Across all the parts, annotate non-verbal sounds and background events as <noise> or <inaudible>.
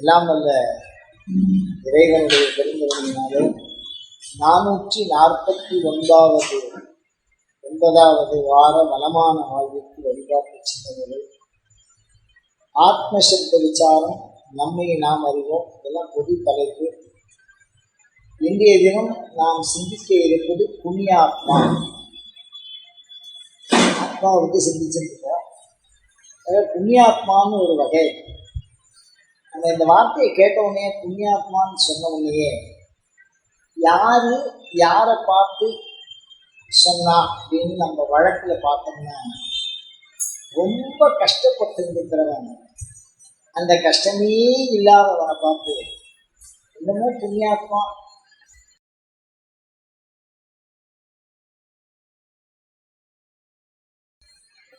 எல்லாம் வல்ல இறைவனுடைய பெருந்தவனாலே நானூற்றி நாற்பத்தி ஒன்பதாவது ஒன்பதாவது வார வளமான வாழ்விற்கு வழிபாட்டு சிந்தனைகள். ஆத்மசப்த விசாரம் நம்மை நாம் அறிவோம் இதெல்லாம் பொது தலைப்பு. இன்றைய தினம் நாம் சிந்திக்க இருப்பது புண்ணியாத்மா ஆத்மாவை பற்றி சிந்திச்சிருக்கோம் அதாவது புண்ணியாத்மான்னு ஒரு வகை. அந்த இந்த வார்த்தையை கேட்ட உடனே புண்ணியாத்மான்னு சொன்ன உடனேயே யாரு யாரை பார்த்து சொன்னா? அப்படின்னு நம்ம வழக்கில் பார்த்தோம்னா ரொம்ப கஷ்டப்பட்டு இருக்கிறவன் அந்த கஷ்டமே இல்லாதவனை பார்த்து என்னமோ புண்ணியாத்மா.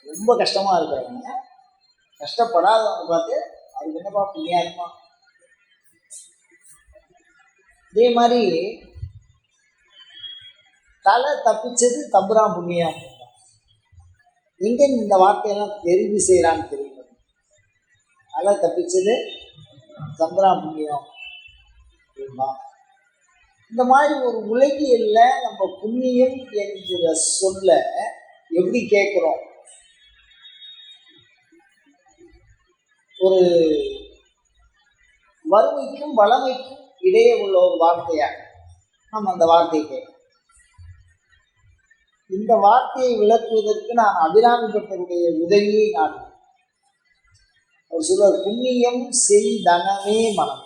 ரொம்ப கஷ்டமா இருக்கிறவங்க கஷ்டப்படாதவனை பார்த்து அது என்னப்பா புண்ணியாத்மா இதே மாதிரி தலை தப்பிச்சது தம்புரான் புண்ணியம் எங்க இந்த வார்த்தையெல்லாம் தெரிவு செய்யறான்னு தெரியும்? தலை தப்பிச்சது தம்புரான் புண்ணியம் இந்த மாதிரி ஒரு உலகியல்ல நம்ம புண்ணியம் என்கிற சொல்ல எப்படி கேட்குறோம் ஒரு வறுமைக்கும் வளமைக்கும் இடையே உள்ள ஒரு வார்த்தையாக நம்ம அந்த வார்த்தையை கேட்கணும் இந்த வார்த்தையை விளக்குவதற்கு நான் அபிராமி பட்டருடைய உதவியை நான் ஒரு சொல்வார் புண்ணியம் செய் தனமே மனம்.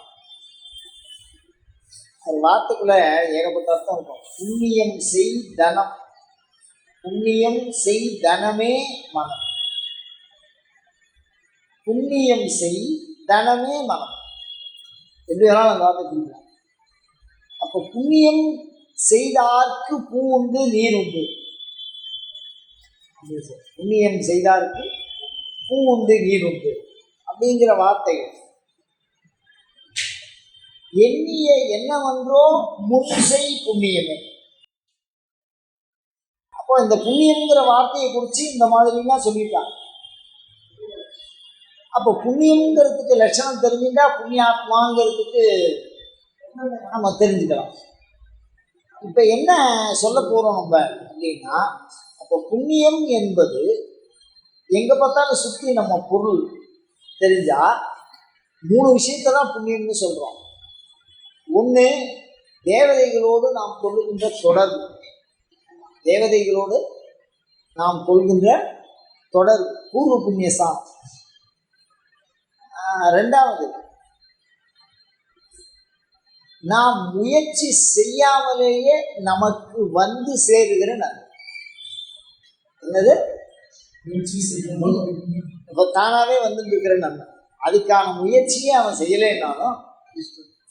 ஒரு வார்த்தைக்குள்ள ஏகப்பட்ட அர்த்தம் இருக்கும். புண்ணியம் செய் தனம். புண்ணியம் செய் தனமே மனம். புண்ணியம் செய் தனமே மனம். எப்படி வேணாலும் அந்த வார்த்தை புரியலாம் அப்போ புண்ணியம் செய்தார்க்கு பூ உண்டு நீர் உண்டு. புண்ணியம் செய்தார்க்கு பூ உண்டு நீர் உண்டு. அப்படிங்கிற வார்த்தைகள் எண்ணிய என்னவென்றோ முன்சை புண்ணியமே. அப்போ இந்த புண்ணியம்ங்கிற வார்த்தையை குறித்து இந்த மாதிரிலாம் சொல்லிட்டாங்க அப்போ புண்ணியங்கிறதுக்கு லட்சணம் தெரிஞ்சுட்டா புண்ணியாத்மாங்கிறதுக்கு நம்ம தெரிஞ்சுக்கலாம். இப்போ என்ன சொல்ல போகிறோம் நம்ம அப்படின்னா அப்போ புண்ணியம் என்பது எங்கே பார்த்தாலும் சுற்றி நம்ம பொருள் தெரிஞ்சால் மூணு விஷயத்தை தான் புண்ணியம்னு சொல்கிறோம் ஒன்று தேவதைகளோடு நாம் கொள்ளுகின்ற தொடர்பு தேவதைகளோடு நாம் கொள்கின்ற தொடர். பூர்வ புண்ணியசாம் ரெண்டாவது நாம் முயற்சி செய்யாமலேயே நமக்கு வந்து சேருகிற நன்மை. என்னது? இப்போ தானாகவே வந்துட்டு இருக்கிற நன்மை. அதுக்கான முயற்சியே அவன் செய்யலைன்னாலும்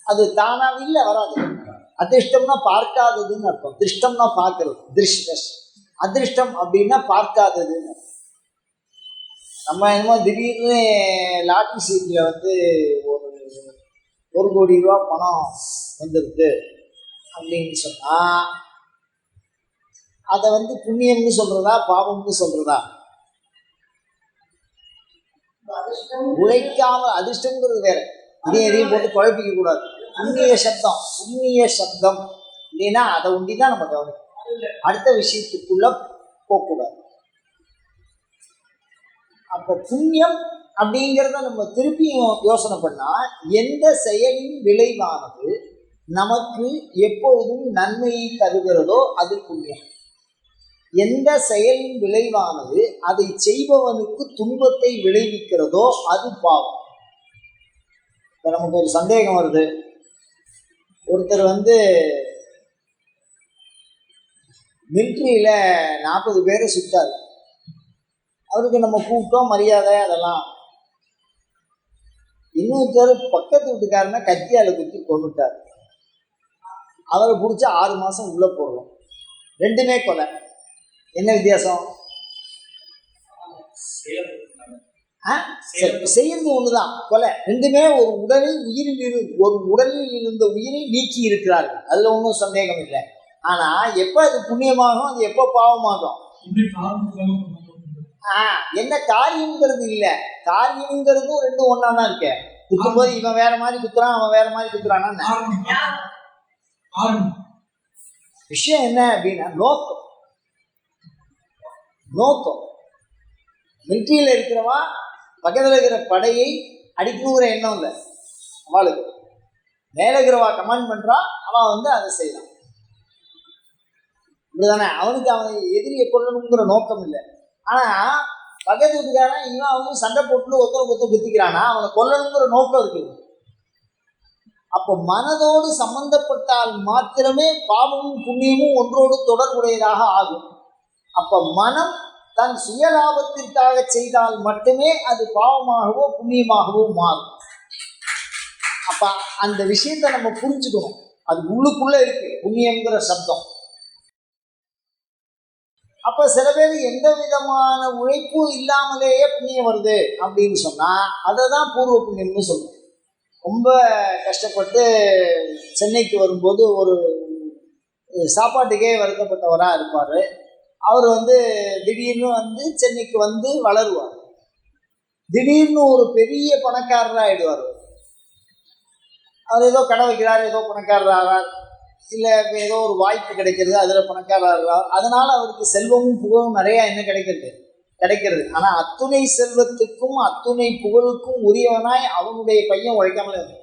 அது தானாக இல்லை வராது. அதிர்ஷ்டம்னா பார்க்காததுன்னு அர்த்தம். திருஷ்டம்னா பார்க்கறது. திருஷ்ட அதிர்ஷ்டம் அப்படின்னா பார்க்காததுன்னு நம்ம என்னமோ திடீர்னு லாட்ரி சீட்டில் வந்து ஒரு ஒரு கோடி ரூபா பணம் வந்துருக்கு அப்படின்னு சொன்னால் அதை வந்து புண்ணியம்னு சொல்கிறதா பாவம்னு சொல்கிறதா உழைக்காம அதிர்ஷ்டங்கிறது வேற. இதையும் எதையும் போட்டு குழப்பிக்க கூடாது. புண்ணிய சப்தம் புண்ணிய சப்தம். அப்படின்னா அதை ஒண்டி தான் நம்ம கவனிக்கணும். அடுத்த விஷயத்துக்குள்ள போகக்கூடாது. அப்போ புண்ணியம் அப்படிங்கிறத நம்ம திருப்பியும் யோசனை பண்ணால் எந்த செயலின் விளைவானது நமக்கு எப்பொழுதும் நன்மையை தருகிறதோ அது புண்ணியம். எந்த செயலின் விளைவானது அதை செய்பவனுக்கு துன்பத்தை விளைவிக்கிறதோ அது பாவம். இப்போ நமக்கு ஒரு சந்தேகம் வருது. ஒருத்தர் வந்து மிலிட்ரியில் நாற்பது பேரை சுட்டார். அவருக்கு நம்ம கூப்பிட்டோம் மரியாதை அதெல்லாம். இன்னொருத்தர் பக்கத்து வீட்டுக்காரனை கத்தியால் குத்தி கொண்டுட்டார் அவரை பிடிச்சி ஆறு மாதம் உள்ளே போடுறோம் ரெண்டுமே கொலை. என்ன வித்தியாசம்? செய்யறது. ஒண்ணுதான். கொலை. ரெண்டுமே ஒரு உடலில் உயிரில் இரு ஒரு உடலில் இருந்த உயிரை நீக்கி இருக்கிறார்கள். அதுல ஒன்றும் சந்தேகம் இல்லை. ஆனா எப்ப அது புண்ணியமாகும் அது எப்ப பாவமாகும்? என்ன காரியம்ங்கிறது இல்லை. காரியம்ங்கிறதும் ரெண்டும் ஒன்றா தான் இருக்கு. குத்தும்போது இவன் வேற மாதிரி குத்துறான் அவன் வேற மாதிரி குத்துறானா விஷயம் என்ன அப்படின்னா நோக்கம். நோக்கம். மிலிட்ரியில் இருக்கிறவா பக்கத்தில் இருக்கிற படையை அடிக்கணுங்கிற எண்ணம் இல்லை. அவளுக்கு. மேலே இருக்கிறவா கமாண்ட் பண்ணுறா அவன் வந்து அதை செய்யலாம் இப்படிதானே அவனுக்கு அவன் எதிரியை கொல்லணுங்கிற நோக்கம் இல்லை. ஆனால் பக்கத்து வீட்டுக்காரன் இன்னும் அவனும் சண்டை போட்டு ஒருத்தர் ஒருத்தர் குத்திக்கிறானா? அவனை கொல்லணுங்கிற நோக்கம் இருக்குது அப்போ மனதோடு சம்பந்தப்பட்டால் மாத்திரமே பாவமும் புண்ணியமும் ஒன்றோடு தொடர்புடையதாக ஆகும். அப்ப மனம் தன் சுயலாபத்திற்காக செய்தால் மட்டுமே அது பாவமாகவோ புண்ணியமாகவோ மாறும். அப்ப அந்த விஷயத்தை நம்ம புரிஞ்சுக்கணும். அது உள்ளுக்குள்ள இருக்கு புண்ணியங்கிற சப்தம். அப்போ சில பேர் எந்த விதமான உழைப்பும் இல்லாமலேயே புண்ணியம் வருது அப்படின்னு சொன்னால் அதை தான் பூர்வ புண்ணியம்னு சொல்லுவோம் ரொம்ப கஷ்டப்பட்டு சென்னைக்கு வரும்போது ஒரு சாப்பாட்டுக்கே வருத்தப்பட்டவராக இருப்பார். அவர் வந்து திடீர்னு வந்து சென்னைக்கு வந்து வளருவார். திடீர்னு ஒரு பெரிய பணக்காரராக ஆயிடுவார் அவர் ஏதோ கடை வைக்கிறார் ஏதோ பணக்காரர் ஆகிறார் இல்லை ஏதோ ஒரு வாய்ப்பு கிடைக்கிறது அதில் பணக்காரர்களாக அதனால் அவருக்கு செல்வமும் புகழும் நிறையா என்ன கிடைக்கிறது? கிடைக்கிறது. ஆனால் அத்துணை செல்வத்துக்கும் அத்துணை புகழுக்கும் உரியவனாய் அவனுடைய பையன் உழைக்காமலே இருந்தான்.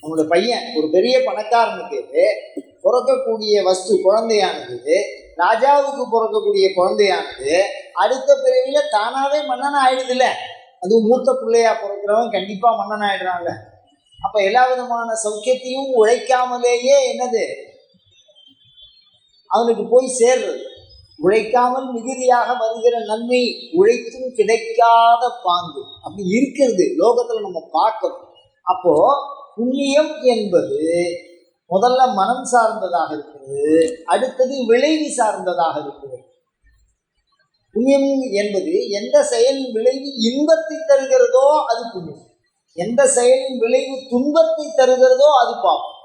அவனுடைய பையன் ஒரு பெரிய பணக்காரனுக்கு பிறக்கக்கூடிய வஸ்து குழந்தையானது. ராஜாவுக்கு பிறக்கக்கூடிய குழந்தையானது. அடுத்த பிறவில தானாவே மன்னன் ஆயிடுது இல்லை அதுவும் மூத்த பிள்ளையா பிறக்கிறவன் கண்டிப்பாக மன்னன் ஆயிடுறான்ல அப்ப எல்லா விதமான சௌக்கியத்தையும் உழைக்காமலேயே என்னது? அவனுக்கு போய் சேர்றது. உழைக்காமல் மிகுதியாக வருகிற நன்மை உழைத்தும் கிடைக்காத பாங்கு. அப்படி இருக்கிறது. லோகத்துல நம்ம பார்க்கணும். அப்போ புண்ணியம் என்பது முதல்ல மனம் சார்ந்ததாக இருக்கிறது. அடுத்தது விளைவு சார்ந்ததாக இருக்கிறது. புண்ணியம் என்பது எந்த செயலின் விளைவு இன்பத்தை தருகிறதோ அது புண்ணியம். எந்த செயலின் விளைவு துன்பத்தை தருகிறதோ அது பாவம்.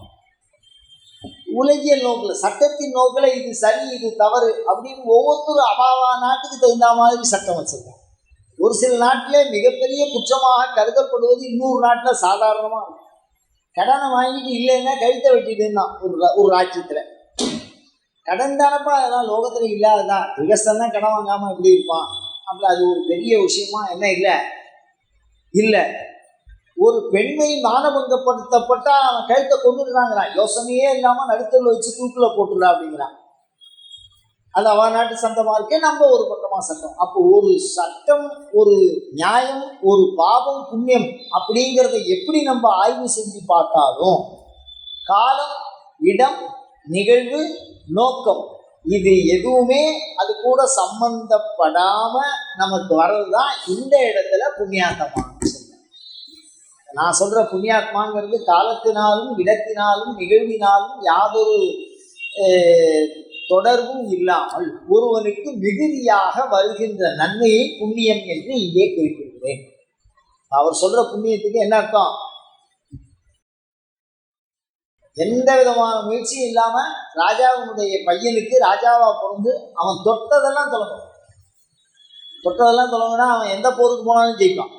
உலகியல் நோக்கில் சட்டத்தின் நோக்கில் இது சரி இது தவறு அப்படின்னு ஒவ்வொருத்தரும் அபாவா நாட்டுக்கு தகுந்த மாதிரி சட்டம் வச்சிருக்காங்க. ஒரு சில நாட்டிலே மிகப்பெரிய குற்றமாக கருதப்படுவது இன்னொரு நாட்டில் சாதாரணமாக கடனை வாங்கிட்டு இல்லைன்னா கழுத்தை வெட்டிட்டுன்னா ஒரு ஒரு ராஜ்யத்தில். கடன் தானப்பா அதெல்லாம் லோகத்தில் இல்லாததான் கிரகஸ்தன் தான் கடன் வாங்காமல் எப்படி இருப்பான். அப்படி அது ஒரு பெரிய விஷயமா என்ன இல்லை? இல்லை. ஒரு பெண்மை மானபங்கப்படுத்தப்பட்டா அவன் கழுத்தை கொண்டுடுறாங்கிறான். யோசனையே இல்லாமல் நடுத்தரில் வச்சு தூக்கில் போட்டுடா அப்படிங்கிறான். அது அவன் நாட்டு சந்தமாக இருக்கே நம்ம ஒரு பக்கமா சட்டம் அப்போ ஒரு சட்டம் ஒரு நியாயம் ஒரு பாவம் புண்ணியம் அப்படிங்கிறத எப்படி நம்ம ஆய்வு செஞ்சு பார்த்தாலும் காலம் இடம் நிகழ்வு நோக்கம் இது எதுவுமே அது கூட சம்பந்தப்படாம நமக்கு வர்றதுதான் இந்த இடத்துல புண்ணியாந்தமா நான் சொல்ற புண்ணியாத்மாங்கிறது காலத்தினாலும் இடத்தினாலும் நிகழ்வினாலும் யாதொரு தொடர்பும் இல்லாமல் ஒருவனுக்கு மிகுதியாக வருகின்ற நன்மையை புண்ணியம் என்று இங்கே குறிப்பிடுகிறேன். அவர் சொல்ற புண்ணியத்துக்கு என்ன அர்த்தம்? எந்த விதமான முயற்சியும் இல்லாம ராஜாவினுடைய பையனுக்கு ராஜாவா பிறந்து அவன் தொட்டதெல்லாம் தொடங்கும் தொட்டதெல்லாம் தொடங்கினா அவன் எந்த போருக்கு போனாலும் ஜெயிப்பான்.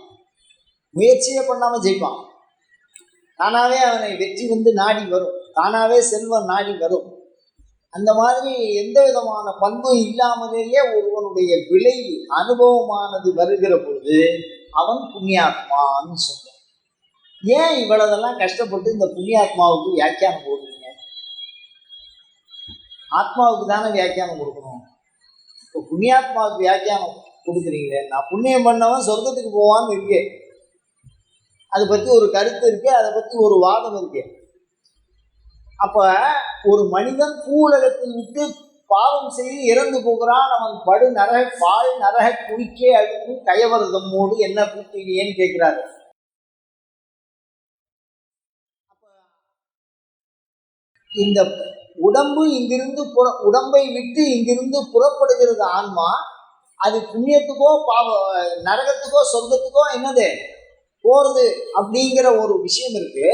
முயற்சியே பண்ணாமல் ஜெயிப்பான். தானாவே அவனை வெற்றி வந்து நாடி வரும். தானாகவே செல்வம் நாடி வரும். அந்த மாதிரி எந்த விதமான பண்பும் இல்லாமலேயே ஒருவனுடைய விளைவு அனுபவமானது வருகிற பொழுது அவன் புண்ணியாத்மான்னு சொல்றான். ஏன் இவ்வளவெல்லாம் கஷ்டப்பட்டு இந்த புண்ணியாத்மாவுக்கு வியாக்கியானம் கொடுக்குறீங்க ஆத்மாவுக்கு தானே வியாக்கியானம் கொடுக்கணும். இப்போ புண்ணியாத்மாவுக்கு வியாக்கியானம் கொடுக்குறீங்களே நான் புண்ணியம் பண்ணவன் சொர்க்கத்துக்கு போவான்னு இருக்கேன் அதை பற்றி ஒரு கருத்து இருக்கு அதை பற்றி ஒரு வாதம் இருக்கு. அப்ப ஒரு மனிதன் பூலகத்தில் விட்டு பாவம் செய்து இறந்து போகிறான் அவன் படு நரக பால் நரக குளிக்கே அழுக்கு கயவரதம்மோடு என்ன கூட்டினேன்னு கேட்கிறாரு. இந்த உடம்பு இங்கிருந்து புற உடம்பை விட்டு இங்கிருந்து புறப்படுகிறது ஆன்மா அது புண்ணியத்துக்கோ பாவ நரகத்துக்கோ சொர்க்கத்துக்கோ என்னது? போறது அப்படிங்கிற ஒரு விஷயம் இருக்கு.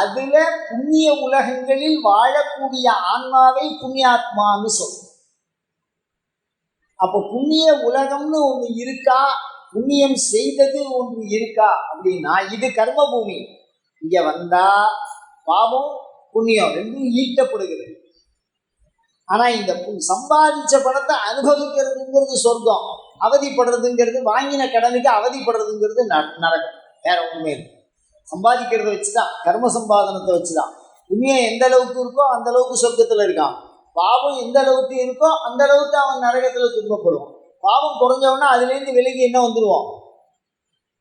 அதுல புண்ணிய உலகங்களில் வாழக்கூடிய ஆன்மாவை புண்ணியாத்மான்னு சொல்லும் அப்போ புண்ணிய உலகம்னு ஒண்ணு இருக்கா? புண்ணியம் செய்தது ஒன்று இருக்கா? அப்படின்னா இது கர்ம பூமி இங்க வந்தா பாவம் புண்ணியம் ரெண்டும் ஈட்டப்படுகிறது ஆனா இந்த சம்பாதிச்ச பணத்தை அனுபவிக்கிறதுங்கிறது சொர்க்கம். அவதிப்படுறதுங்கிறது வாங்கின கடனுக்கு அவதிப்படுறதுங்கிறது ந- நரகம் வேற ஒண்ணுமே இல்லை. சம்பாதிக்கிறத வச்சுதான் கர்ம சம்பாதனத்தை வச்சுதான். புண்ணியம் எந்த அளவுக்கு இருக்கோ அந்த அளவுக்கு சொர்க்கத்துல இருக்கான். பாவம் எந்த அளவுக்கு இருக்கோ அந்த அளவுக்கு அவன் நரகத்துல துன்பப்படுவான். பாவம் குறைஞ்சவனா அதுலேருந்து விலகி என்ன வந்துடுவான்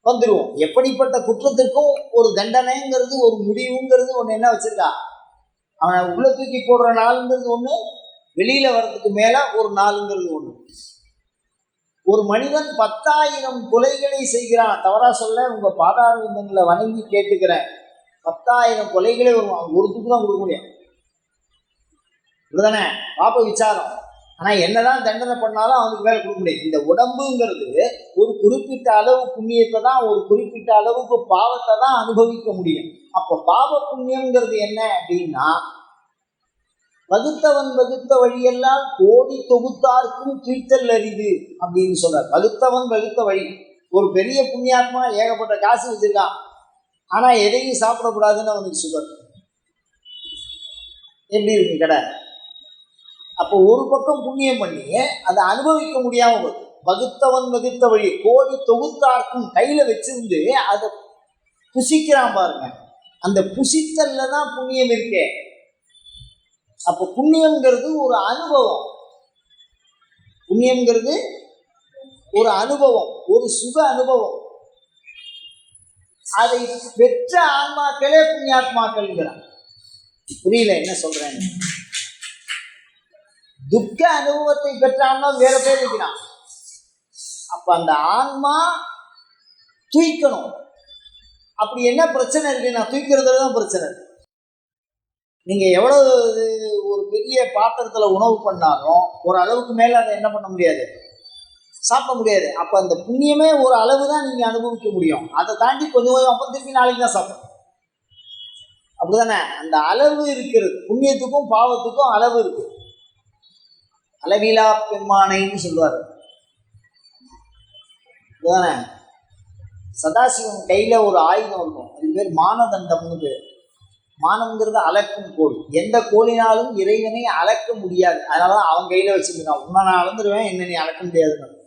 வந்துருவோம் எப்படிப்பட்ட குற்றத்திற்கும் ஒரு தண்டனைங்கிறது ஒரு முடிவுங்கிறது ஒன்று என்ன வச்சிருக்கா? அவனை உள்ள தூக்கி போடுற நாளுங்கிறது ஒன்று வெளியில வர்றதுக்கு மேல ஒரு நாளுங்கிறது ஒன்று ஒரு மனிதன் பத்தாயிரம் கொலைகளை செய்கிறான். தவறா சொல்ல உங்க பாதார வணங்கி கேட்டுக்கிறேன். பத்தாயிரம் கொலைகளை ஒரு ஒரு தான் கொடுக்க முடியும். இதுதானே பாப்ப விசாரம். ஆனா என்னதான் தண்டனை பண்ணாலும் அவனுக்கு வேலை கொடுக்க முடியாது. இந்த உடம்புங்கிறது ஒரு குறிப்பிட்ட அளவு புண்ணியத்தை தான் ஒரு குறிப்பிட்ட அளவுக்கு பாவத்தை தான் அனுபவிக்க முடியும். அப்போ பாவ புண்ணியம்ங்கிறது என்ன அப்படின்னா வகுத்தவன் வகுத்த வழியெல்லாம் கோடி தொகுத்தார்க்கும் துய்த்தல் அரிது அப்படின்னு சொல்றார் வகுத்தவன் வகுத்த வழி. ஒரு பெரிய புண்ணியாத்மா ஏகப்பட்ட காசு வச்சிருக்கான். ஆனா எதையும் சாப்பிடக்கூடாதுன்னு அவனுக்கு சுகர் எப்படி இருக்கு கடை? அப்போ ஒரு பக்கம் புண்ணியம் பண்ணி அதை அனுபவிக்க முடியாம போகுது. வகுத்தவன் வகுத்த வழி கோடி தொகுத்தார்க்கும் கையில வச்சிருந்து அதை புசிக்கிறான் பாருங்க. அந்த புசித்தல்ல தான் புண்ணியம் இருக்கே. அப்போ புண்ணியம்ங்கிறது ஒரு அனுபவம். புண்ணியம்ங்கிறது ஒரு அனுபவம் ஒரு சுக அனுபவம். அதை பெற்ற ஆன்மாக்களே புண்ணியாத்மாக்கள்ங்கிறான் புரியல என்ன சொல்றேன் துக்க அனுபவத்தை பெற்ற ஆன்மா வேற பேர் இருக்கிறான் அப்ப அந்த ஆன்மா தூய்க்கணும். அப்படி என்ன பிரச்சனை இருக்குன்னா தூக்கிறதுல தான் பிரச்சனை இருக்கு. நீங்கள் எவ்வளவு ஒரு பெரிய பாத்திரத்தில் உணவு பண்ணாலும் ஒரு அளவுக்கு மேலே அதை என்ன பண்ண முடியாது? சாப்பிட முடியாது. அப்போ அந்த புண்ணியமே ஒரு அளவு தான் நீங்கள் அனுபவிக்க முடியும். அதை தாண்டி கொஞ்சம் கொஞ்சம் அப்போ திருப்பி நாளைக்கு தான் சாப்பிடும் அப்படிதானே? அந்த அளவு இருக்கிறது. புண்ணியத்துக்கும் பாவத்துக்கும் அளவு இருக்கு. அளவிலா பெம்மானைன்னு சொல்லுவார். அப்படிதானே? சதாசிவன் கையில் ஒரு ஆயுதம் இருக்கும். அது பேர் மானதண்டம்னு பேர். மானம்ங்கிறது அளக்கும் கோல். எந்த கோலினாலும் இறைவனை அளக்க முடியாது. அதனாலதான் அவன் கையில் வச்சுருக்கான். உன்னை நான் அளந்துருவேன் என்ன நீ அளக்க முடியாதுன்னு.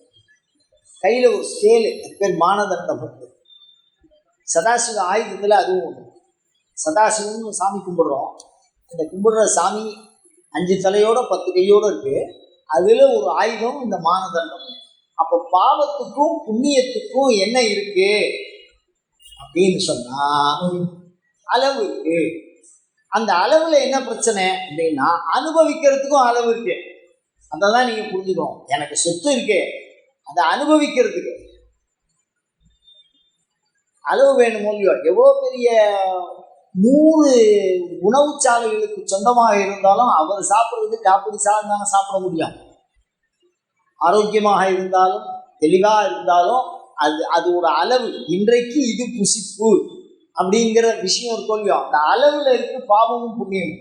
கையில் ஒரு ஸ்கேலு அது பேர் மானதண்டம் சதாசிவ ஆயுதத்தில் அதுவும் ஒன்று சதாசிவம்னு சாமி கும்பிடுறோம். இந்த கும்பிடுற சாமி அஞ்சு தலையோட பத்து கையோடு இருக்குது அதில் ஒரு ஆயுதம் இந்த மானதண்டம். அப்போ பாவத்துக்கும் புண்ணியத்துக்கும் என்ன இருக்குது அப்படின்னு சொன்னால் அளவு இருக்கு. அந்த அளவில் என்ன பிரச்சனை அப்படின்னா அனுபவிக்கிறதுக்கும் அளவு இருக்கு. அதை தான் நீங்கள் புரிஞ்சுக்கணும் எனக்கு சொத்து இருக்கு. அதை அனுபவிக்கிறதுக்கு. அளவு வேணும் இல்லையோ? எவ்வளோ பெரிய நூறு உணவுச்சாலைகளுக்கு சொந்தமாக இருந்தாலும் அவர் சாப்பிட்றது காப்பீடு சார்ந்தாங்க சாப்பிட முடியும். ஆரோக்கியமாக இருந்தாலும் தெளிவாக இருந்தாலும் அது அது ஒரு அளவு. இன்றைக்கு இது புசிப்பு. அப்படிங்கிற விஷயம் ஒரு இல்லையோ அந்த அளவுல இருக்கு பாவமும் புண்ணியம்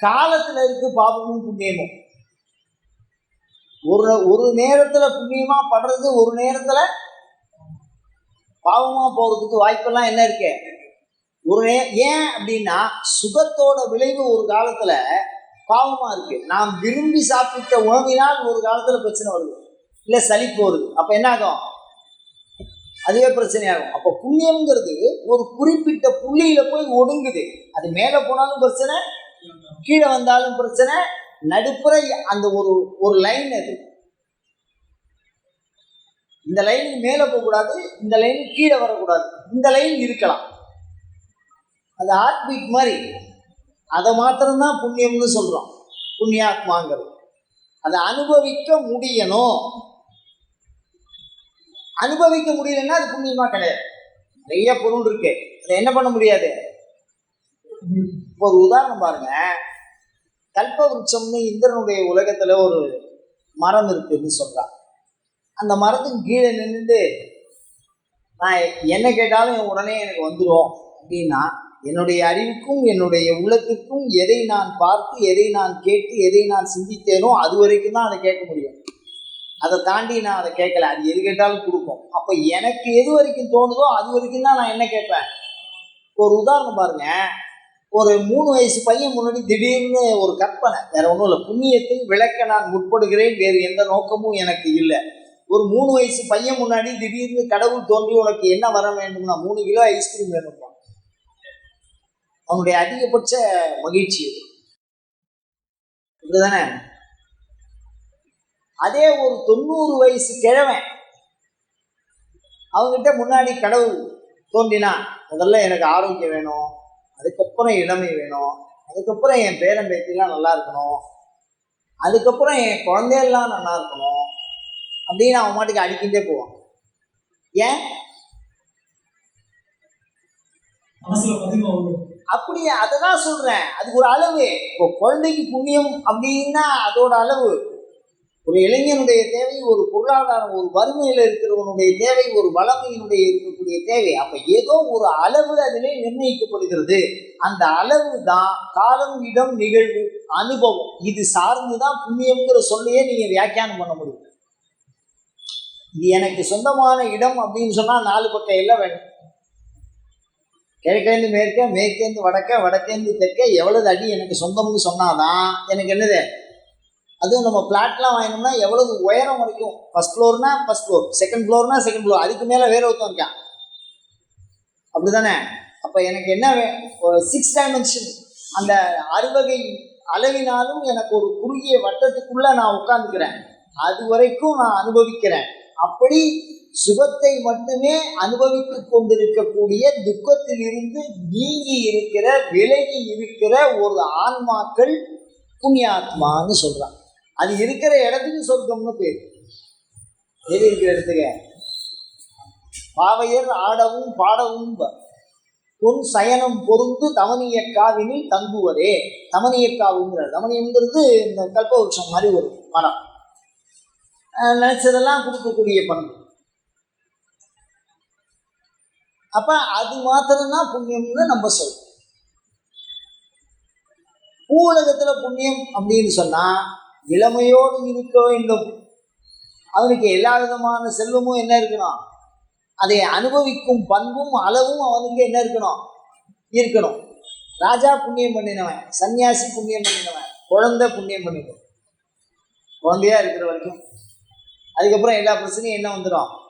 காலத்துல இருக்கு பாவமும் புண்ணியமும். ஒரு ஒரு நேரத்துல புண்ணியமா படுறது ஒரு நேரத்துல பாவமா போறதுக்கு வாய்ப்பெல்லாம் என்ன இருக்கு? ஒரு ஏன் அப்படின்னா சுகத்தோட விளைவு ஒரு காலத்துல பாவமா இருக்கு. நாம் விரும்பி சாப்பிட்ட உணவினால் ஒரு காலத்துல பிரச்சனை வருது. இல்ல சலிப்பு வருது. அப்ப என்ன ஆகும்? அதுவே பிரச்சனையாகும். அப்போ புண்ணியம்ங்கிறது ஒரு குறிப்பிட்ட புள்ளியில போய் ஒடுங்குது. அது மேலே போனாலும் பிரச்சனை கீழே வந்தாலும் பிரச்சனை நடுப்புற அந்த ஒரு ஒரு லைன் அது. இந்த லைனுக்கு மேலே போகக்கூடாது இந்த லைனுக்கு கீழே வரக்கூடாது. இந்த லைன் இருக்கலாம். அது ஆத்மிக் மாதிரி. அதை மாத்திரம்தான் புண்ணியம்னு சொல்றோம். புண்ணியாத்மாங்கிறது. அதை அனுபவிக்க முடியணும். அனுபவிக்க முடியலன்னா அது புண்ணியமா கிடையாது. நிறைய பொருள் இருக்கு. அதை என்ன பண்ண முடியாது? இப்போ ஒரு உதாரணம் பாருங்க. கல்ப விருட்சம்னு இந்திரனுடைய உலகத்துல ஒரு மரம் இருக்குன்னு சொல்றான். அந்த மரத்துக்கு கீழே நின்று நான் என்ன கேட்டாலும் உடனே எனக்கு வந்துடும் அப்படின்னா என்னுடைய அறிவுக்கும் என்னுடைய உள்ளத்திற்கும் எதை நான் பார்த்து எதை நான் கேட்டு எதை நான் சிந்தித்தேனோ அது வரைக்கும் தான் அதை கேட்க முடியும். அதை தாண்டி நான் அதை கேட்கல. அது எது கேட்டாலும் கொடுக்கும். அப்போ எனக்கு எது வரைக்கும் தோணுதோ அது வரைக்கும் தான் நான் என்ன கேட்பேன்? ஒரு உதாரணம் பாருங்க. ஒரு மூணு வயசு பையன் முன்னாடி திடீர்னு ஒரு கற்பனை. வேற ஒன்றும் இல்லை. புண்ணியத்தை விளக்க நான் முற்படுகிறேன். வேறு எந்த நோக்கமும் எனக்கு இல்லை. ஒரு மூணு வயசு பையன் முன்னாடி திடீர்னு கடவுள் தோன்றி உனக்கு என்ன வர வேண்டும்னா மூணு கிலோ ஐஸ்கிரீம் வேணும் அவனுடைய அதிகபட்ச மகிழ்ச்சி அது. இதுதானே அதே ஒரு தொண்ணூறு வயசு கிழவன் அவங்ககிட்ட முன்னாடி கடவுள் தோன்றினா முதல்ல எனக்கு ஆரோக்கியம் வேணும் அதுக்கப்புறம் இளமை வேணும் அதுக்கப்புறம் என் பேரன் பேத்திலாம் நல்லா இருக்கணும் அதுக்கப்புறம் என் குழந்தையெல்லாம் நல்லா இருக்கணும் அப்படின்னு அவன் மாட்டுக்கு அடிக்கிட்டே போவான். ஏன்? அப்படி அதை தான் சொல்கிறேன் அதுக்கு ஒரு அளவு. இப்போ குழந்தைக்கு புண்ணியம் அப்படின்னா அதோட அளவு. ஒரு இளைஞனுடைய தேவை ஒரு பொருளாதாரம் ஒரு வறுமையில் இருக்கிறவனுடைய தேவை ஒரு வளமையினுடைய இருக்கக்கூடிய தேவை. அப்போ ஏதோ ஒரு அளவு அதிலே நிர்ணயிக்கப்படுகிறது. அந்த அளவு தான் காலம் இடம் நிகழ்வு அனுபவம். இது சார்ந்து தான் புண்ணியம்ங்கிற சொல்லையே நீங்கள் வியாக்கியானம் பண்ண முடியும். இது எனக்கு சொந்தமான இடம் அப்படின்னு சொன்னால் நாலு பக்கம் எல்லாம் வேணும். கிழக்கேந்து மேற்க மேற்கேந்து வடக்க வடக்கேந்து தெற்க எவ்வளவு அடி எனக்கு சொந்தம்னு சொன்னாதான் எனக்கு என்னது? அதுவும் நம்ம பிளாட்லாம் வாங்கினோம்னா எவ்வளவு உயரம் வரைக்கும்? ஃபர்ஸ்ட் ஃப்ளோர்னா ஃபர்ஸ்ட் ஃப்ளோர் செகண்ட் ஃப்ளோர்னா செகண்ட் ஃப்ளோர் அதுக்கு மேலே வேற ஒருத்தன் இருக்கான். அப்படிதானே அப்போ எனக்கு என்ன சிக்ஸ் டைமென்ஷன் அந்த அறுவகை அளவினாலும் எனக்கு ஒரு குறுகிய வட்டத்துக்குள்ளே நான் உட்காந்துக்கிறேன் அது வரைக்கும் நான் அனுபவிக்கிறேன். அப்படி சுகத்தை மட்டுமே அனுபவித்து கொண்டிருக்கக்கூடிய துக்கத்தில் இருந்து நீங்கி இருக்கிற விலகி இருக்கிற ஒரு ஆன்மாக்கள் புண்ணியாத்மான்னு சொல்கிறான் அது இருக்கிற இடத்துக்கு சொர்க்கம்னு பேர். எது இருக்கிற இடத்துக்கு? பாவையர் ஆடவும் பாடவும் ப- பொன் சயனம் பொருந்து தமனியக்காவினில் தங்குவதே. தமனியக்காவுங்கிற தமனியங்கிறது இந்த கல்பவருஷம் மாதிரி ஒரு மரம். நினைச்சதெல்லாம் கொடுக்கக்கூடிய பண்பு. அப்ப அது மாத்திரம்தான் புண்ணியம்னு நம்ம சொல்றோம். பூவுலகத்துல புண்ணியம் அப்படின்னு சொன்னா இளமையோடு இருக்க வேண்டும். அவனுக்கு எல்லா விதமான செல்வமும் என்ன இருக்கணும்? அதை அனுபவிக்கும் பண்பும் அளவும் அவனுக்கு என்ன இருக்கணும்? இருக்கணும். ராஜா புண்ணியம் பண்ணினவன் சன்னியாசி புண்ணியம் பண்ணினவன் குழந்தை புண்ணியம் பண்ணிடும் குழந்தையா இருக்கிற வரைக்கும். அதுக்கப்புறம் எல்லா பிரச்சனையும் என்ன வந்துடும்?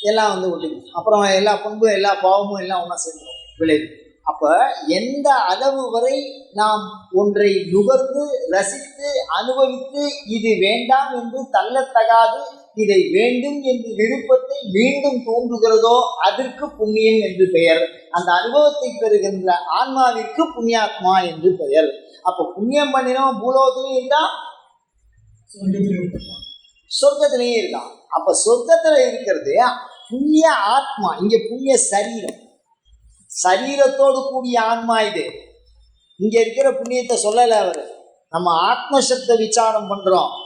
எல்லாம் வந்து விட்டுக்கும் அப்புறம் எல்லா பண்பும் எல்லா பாவமும் எல்லாம் ஒன்றா சேர்ந்துடும் விளைவு. அப்போ எந்த அளவு வரை நாம் ஒன்றை நுகர்ந்து ரசித்து அனுபவித்து இது வேண்டாம் என்று தள்ளத்தகாது இதை வேண்டும் என்று விருப்பத்தை மீண்டும் தோன்றுகிறதோ அதற்கு புண்ணியம் என்று பெயர். அந்த அனுபவத்தை பெறுகின்ற ஆன்மாவிற்கு புண்ணியாத்மா என்று பெயர். அப்போ புண்ணியம் பண்ணினவன் பூலோகத்திலையும் சொர்க்கத்தில் சொர்க்கத்திலையும் இருக்கான். அப்ப சொர்க்கத்துல இருக்கிறது புண்ணிய ஆத்மா இங்க புண்ணிய சரீரம். சரீரத்தோடு கூடிய ஆன்மா இது. இங்க இருக்கிற புண்ணியத்தை சொல்லல அவர். நம்ம ஆத்மசத்தை விசாரம் பண்றோம்.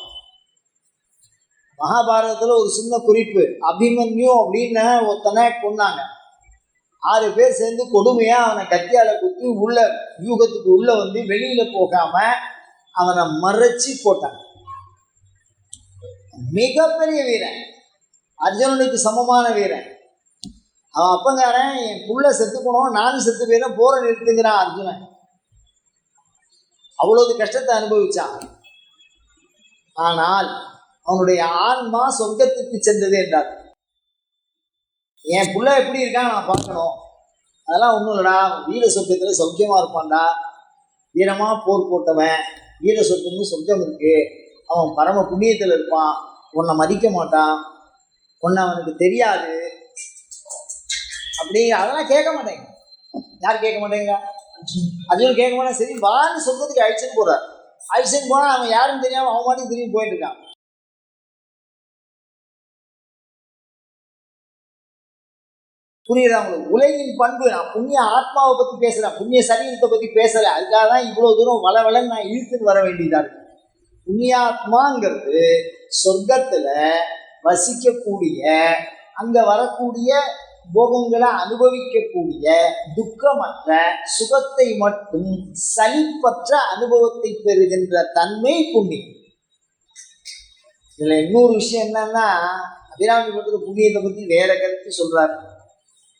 மகாபாரதத்துல ஒரு சின்ன குறிப்பு அபிமன்யு அப்படின்னு ஒருத்தனை கொண்டாங்க ஆறு பேர் சேர்ந்து கொடுமையா அவனை கத்தியால குத்தி உள்ள யூகத்துக்கு உள்ள வந்து வெளியில போகாம அவனை மறைச்சி போட்டாங்க. மிகப்பெரிய வீரன். அர்ஜுனனுக்கு சமமான வீரன். அவன் அப்பங்காரன் என் புள்ள செத்து போனோம் நானும் செத்து போயிடும் போற நிறுத்துங்கிறான் அர்ஜுனன். அவ்வளவு கஷ்டத்தை அனுபவிச்சான். ஆனால் அவனுடைய ஆன்மா சொர்க்கத்துக்கு சென்றது என்றார். என் புள்ள எப்படி இருக்கான் நான் பார்க்கணும். அதெல்லாம் ஒன்றும் இல்லடா. வீர சொர்க்கத்தில் சௌக்கியமாக இருப்பான்டா. வீரமாக போர் போட்டவன். வீர சொர்க்கம்னு சொர்க்கம் இருக்கு. அவன் பரம புண்ணியத்தில் இருப்பான். உன்னை மதிக்க மாட்டான். உன்னை அவனுக்கு தெரியாது. அப்படி அதெல்லாம் கேட்க மாட்டேங்க. யார் கேட்க மாட்டேங்க? அர்ஜுன் கேட்க மாட்டேன். சரி வான்னு சொல்றதுக்கு அழிச்சுன்னு போறார் அழிச்சுன்னு போனா அவன் யாரும் தெரியாம அவன் மாட்டி திரும்பி போயிட்டு இருக்கான். புரியுதா உங்களுக்கு? உலகின் பண்பு நான் புண்ணிய ஆத்மாவை பத்தி பேசுறேன். புண்ணிய சரீரத்தை பத்தி பேசல. அதுக்காக தான் இவ்வளவு தூரம் வள வளன்னு நான் இழுத்துன்னு வர வேண்டியதா இருக்கு. புண்ணியாத்மாங்கிறது சொர்க்கத்துல வசிக்கக்கூடிய அங்க வரக்கூடிய போகங்களை அனுபவிக்கக்கூடிய துக்கமற்ற சுகத்தை மட்டும் சலிப்பற்ற அனுபவத்தை பெறுகின்ற தன்மை புண்ணியம் இதுல இன்னொரு விஷயம் என்னன்னா அபிராமி பட்டது புண்ணியத்தை பத்தி வேற கருத்து சொல்றாரு.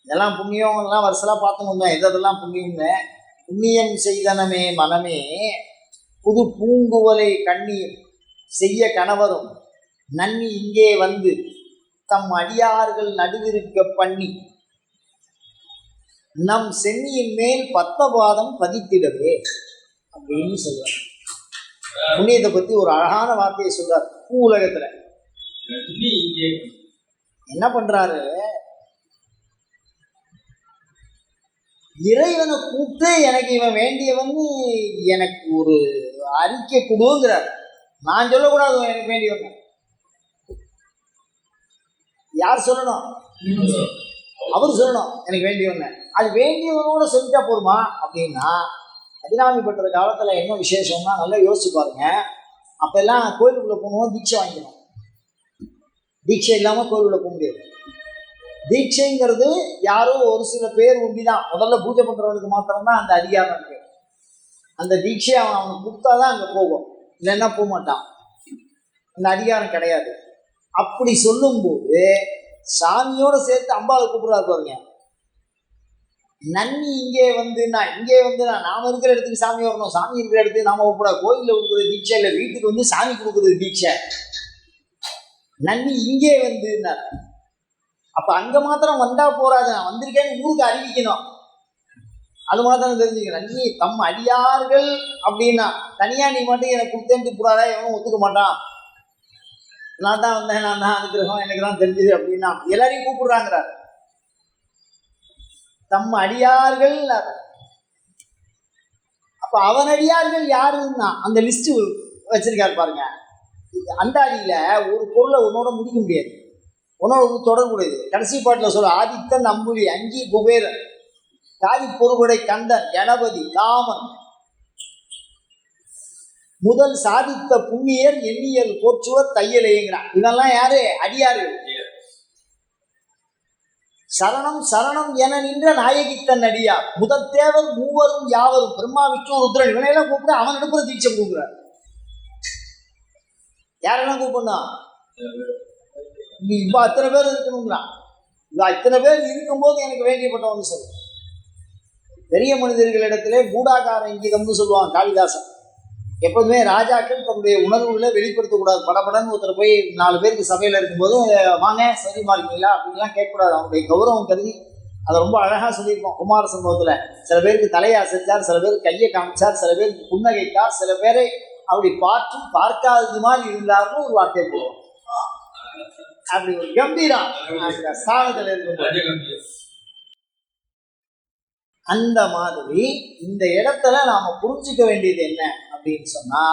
இதெல்லாம் புண்ணியம் எல்லாம் வருஷலாம் பார்த்தோம் எது எதெல்லாம் புண்ணியம்னு? புண்ணியம் செய்தனமே மனமே புது பூங்குவலை கண்ணீர் செய்ய கணவரும் நன்னி இங்கே வந்து தம் அடியார்கள் நடுவிருக்க பண்ணி நம் சென்னியின் மேல் பத்தபாதம் பதித்திடவே அப்படின்னு சொல்றார். புண்ணியத்தை பத்தி ஒரு அழகான வார்த்தையை சொல்றார் பூ உலகத்துல என்ன பண்றாரு? இறைவனை கூப்பிட்டு எனக்கு இவன் வேண்டியவன் எனக்கு ஒரு அறிக்கை கொடுங்கிறார். நான் சொல்லக்கூடாது எனக்கு வேண்டியவன் யார் சொல்லணும்? அவர் சொல்லணும். எனக்கு வேண்டியவன் அது வேண்டியவனோட சொல்லிட்டா போருமா அப்படின்னா அபிராமி பண்ற காலத்துல என்ன விசேஷம்னா நல்லா யோசிச்சு பாருங்க. அப்பெல்லாம் கோயிலுக்குள்ள போகணும் தீட்சை வாங்கிக்கணும். தீட்சை இல்லாம கோயிலுக்குள்ள போக முடியாது. தீட்சைங்கிறது யாரோ ஒரு சில பேர் உண்டிதான். முதல்ல பூஜை பண்றவனுக்கு மாத்திரம்தான் அந்த அதிகாரம் இருக்கு. அந்த தீட்சை அவன் அவனுக்கு கொடுத்தாதான் அங்கே போகும். இல்லைன்னா போக மாட்டான். அந்த அதிகாரம் கிடையாது. அப்படி சொல்லும்போது சாமியோட சேர்த்து அம்பாவை கூப்பிடுறா பாருங்க. நன்னி இங்கே வந்து நான் இங்கே வந்து நான் நாம இருக்கிற இடத்துக்கு சாமி வரணும். சாமி இருக்கிற இடத்துக்கு நாம கூப்பிட. கோயிலில் கொடுக்குறது தீட்சை இல்லை வீட்டுக்கு வந்து சாமி கொடுக்குறது தீட்சை. நன்னி இங்கே வந்து அப்ப அங்க மாத்திரம் வந்தா போறாது நான் வந்திருக்கேன்னு ஊருக்கு அறிவிக்கணும். அது மாத்திரம் தெரிஞ்சுக்கிறேன் நன்னி தம் அடியார்கள் அப்படின்னா தனியா நீ மட்டும் எனக்கு கொடுத்தேன்ட்டு கூடாதா எவனும் ஒத்துக்க மாட்டான். நான் தான் வந்தேன் நான் தான் அனுகிரகம் எனக்கு தான் தெரிஞ்சது அப்படின்னா எல்லாரையும் கூப்பிடுறாங்கிறார். தம் அடியார்கள் அப்ப அவன் அடியார்கள் யாருன்னா அந்த லிஸ்ட் வச்சிருக்காரு பாருங்க. அண்டாடியில ஒரு பொருளை உன்னோட முடிக்க முடியாது. உன்னோட தொடர்புடையது. கடைசி பாட்டில் சொல்ல ஆதித்தன் அம்புலி அங்கி குபேரன் காதி பொறுபடை கந்தன் கணபதி காமன். முதல் சாதித்த புண்ணியர் எண்ணியல் போற்றுவர் தையலைங்கிறான் இதெல்லாம் யாரு? அடியாரு. சரணம் சரணம் என நின்ற நாயகித்தன் அடியார். முதல் தேவர் மூவரும் யாவரும் பிரம்மா விஷ்ணு ருத்ரன் இவனையெல்லாம் கூப்பிட்டு அவன் எடுப்புற தீட்சை கொடுக்குறார் யாரெல்லாம் கூப்பிடணும்? நீ இப்போ அத்தனை பேர் இருக்கணுங்கிறான். இவ இத்தனை பேர் இருக்கும்போது எனக்கு வேண்டியப்பட்டவன் சொல்லு. பெரிய மனிதர்களிடத்திலே கூடாகார இங்கிதம்னு சொல்லுவான் காளிதாசன். எப்போதுமே ராஜாக்கள் தன்னுடைய உணர்வுகளை வெளிப்படுத்தக்கூடாது படபடன்னு ஒருத்தர் போய் நாலு பேருக்கு சபையில் இருக்கும்போது வாங்க சரிமா இருக்கீங்களா? அப்படின்லாம் கேட்கக்கூடாது. அவனுடைய கௌரவம் கருதி அதை ரொம்ப அழகாக சொல்லியிருக்கோம் குமார சம்பவத்தில். சில பேருக்கு தலையை அசைச்சார் சில பேருக்கு கையை காமிச்சார் சில பேருக்கு புன்னகைத்தார் சில பேரை அப்படி பார்த்தும் பார்க்காதது மாதிரி இருந்தார்னு ஒரு வார்த்தை போடுவோம் அப்படி ஒரு கம்பீரம். அந்த ஸ்தானத்தில் ராஜகம்பீரம். அந்த மாதிரி இந்த இடத்துல நாம புரிஞ்சுக்க வேண்டியது என்ன? அப்படின்னு சொன்னா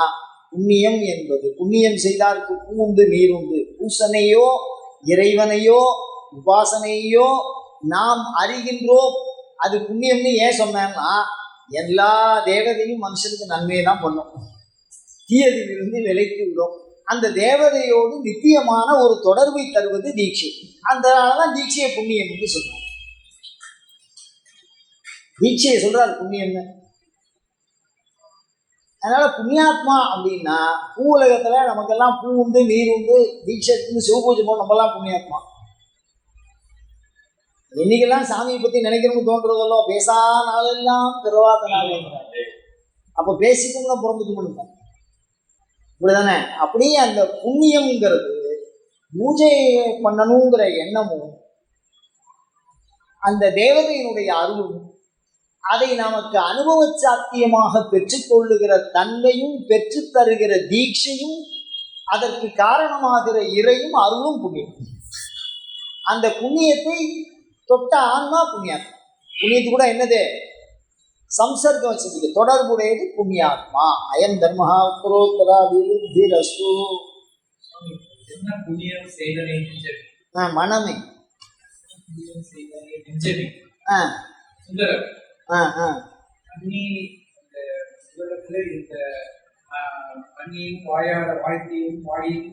புண்ணியம் என்பது புண்ணியம் செய்தார்க்கு பூண்டு உண்டு பூசனையோ இறைவனையோ உபாசனையோ நாம் அறிகின்றோம். அது புண்ணியம்னு ஏன் சொன்னேன்னா எல்லா தேவதையும் மனுஷனுக்கு நன்மையை தான் பண்ணும். தீயதிலிருந்து விலைக்கு விடும். அந்த தேவதையோடு நித்தியமான ஒரு தொடர்பை தருவது தீட்சை. அதனாலதான் தீட்சையை புண்ணியம் என்று சொல்றாங்க. தீட்சையை சொல்றாரு புண்ணியம்னு. அதனால புண்ணியாத்மா அப்படின்னா பூ உலகத்துல நமக்கெல்லாம் பூ உண்டு நீர் உண்டு தீட்சை சிவபூஜை போது நம்மலாம் புண்ணியாத்மா. என்னைக்கெல்லாம் சாமியை பத்தி நினைக்கணும்னு தோன்றதல்லோ பேசா நாளெல்லாம் பிறவாத நாள் அப்ப பேசிக்கணும்னா பிறந்துக்கணும் இப்படிதானே? அப்படியே அந்த புண்ணியம்ங்கிறது பூஜை பண்ணணுங்கிற எண்ணமும் அந்த தேவதையினுடைய அருளும் அதை நமக்கு அனுபவ சாத்தியமாக பெற்றுக்கொள்ளுகிற தன்மையும் பெற்றுத் தருகிற தீட்சையும் அதற்கு காரணமாகிற இறையும் அருளும் புண்ணியம். அந்த புண்ணியத்தை தொட்ட ஆன்மா புண்ணியாத்மா. புண்ணியத்து கூட என்னது? சம்சர்க்கம் வச்சதுக்கு தொடர்புடையது புண்ணியாத்மா. அயம் தர்மஹா புரோத்தரா விருத்திரஸ்து. புண்ணியம் மனமே. புண்ணியம் ஆ. அன்னி உலகத்துல இந்த ஆஹ், அன்னியும் வாயாட வாழ்க்கையும் பாடியும்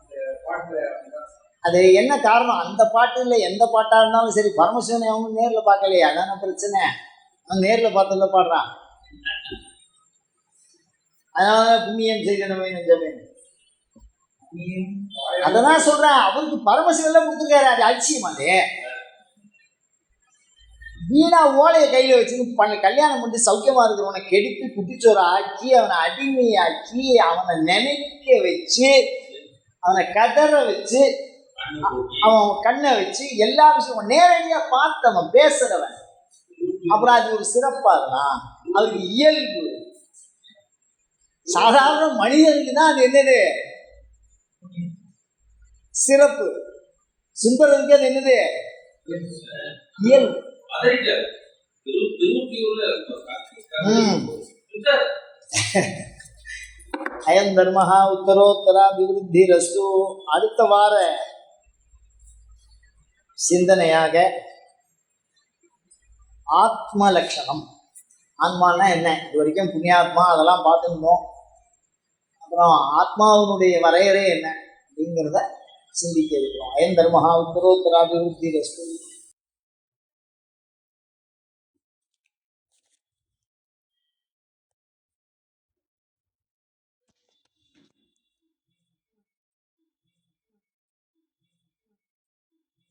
அந்த பாட்டுல அப்படிதான் அது என்ன காரணம்? அந்த பாட்டு இல்லை எந்த பாட்டா இருந்தாலும் சரி பரமசிவனை அவங்க நேர்ல பார்க்கலையே அதான பிரச்சனை. அவன் நேர்ல பார்த்ததுல பாடுறான். அதனால புண்ணியம் செய்தனவே நெஞ்சமே. அததான் சொல்றேன் அவருக்கு பரமசிவன்ல கொடுத்துருக்காரு அது அதிசயமாதே வீணா ஓலையை கையில வச்சுன்னு பண்ண. கல்யாணம் பண்ணி சௌக்கியமா இருக்கிறவனை கெடுத்து குட்டிச்சோரை ஆக்கி அவனை அடிமையாக்கி அவனை நினைக்க வச்சு அவனை கதற வச்சு அவன் கண்ணை வச்சு எல்லா விஷயமும் நேரடியா பார்த்தவன் பேசுறவன். அப்புறம் அது ஒரு சிறப்பா இருக்கலாம். அவருக்கு இயல்பு. சாதாரண மனிதனுக்கு தான் அது என்னது? சிறப்பு. சுந்தரனுக்கு அது என்னது? இயல்பு. <laughs> அயம் தர்மஹா உத்தரோத்தராபிவிருத்தி ரஸ்து அடுத்த வார சிந்தனையாக ஆத்ம லட்சணம் ஆன்மான்னா என்ன? இது வரைக்கும் புண்ணியாத்மா அதெல்லாம் பார்த்துருந்தோம். அப்புறம் ஆத்மாவினுடைய வரையறை என்ன? அப்படிங்கிறத சிந்திக்க இருக்கிறோம் அயம் தர்மஹா உத்தரோத்தராபிவிருத்தி ரஸ்து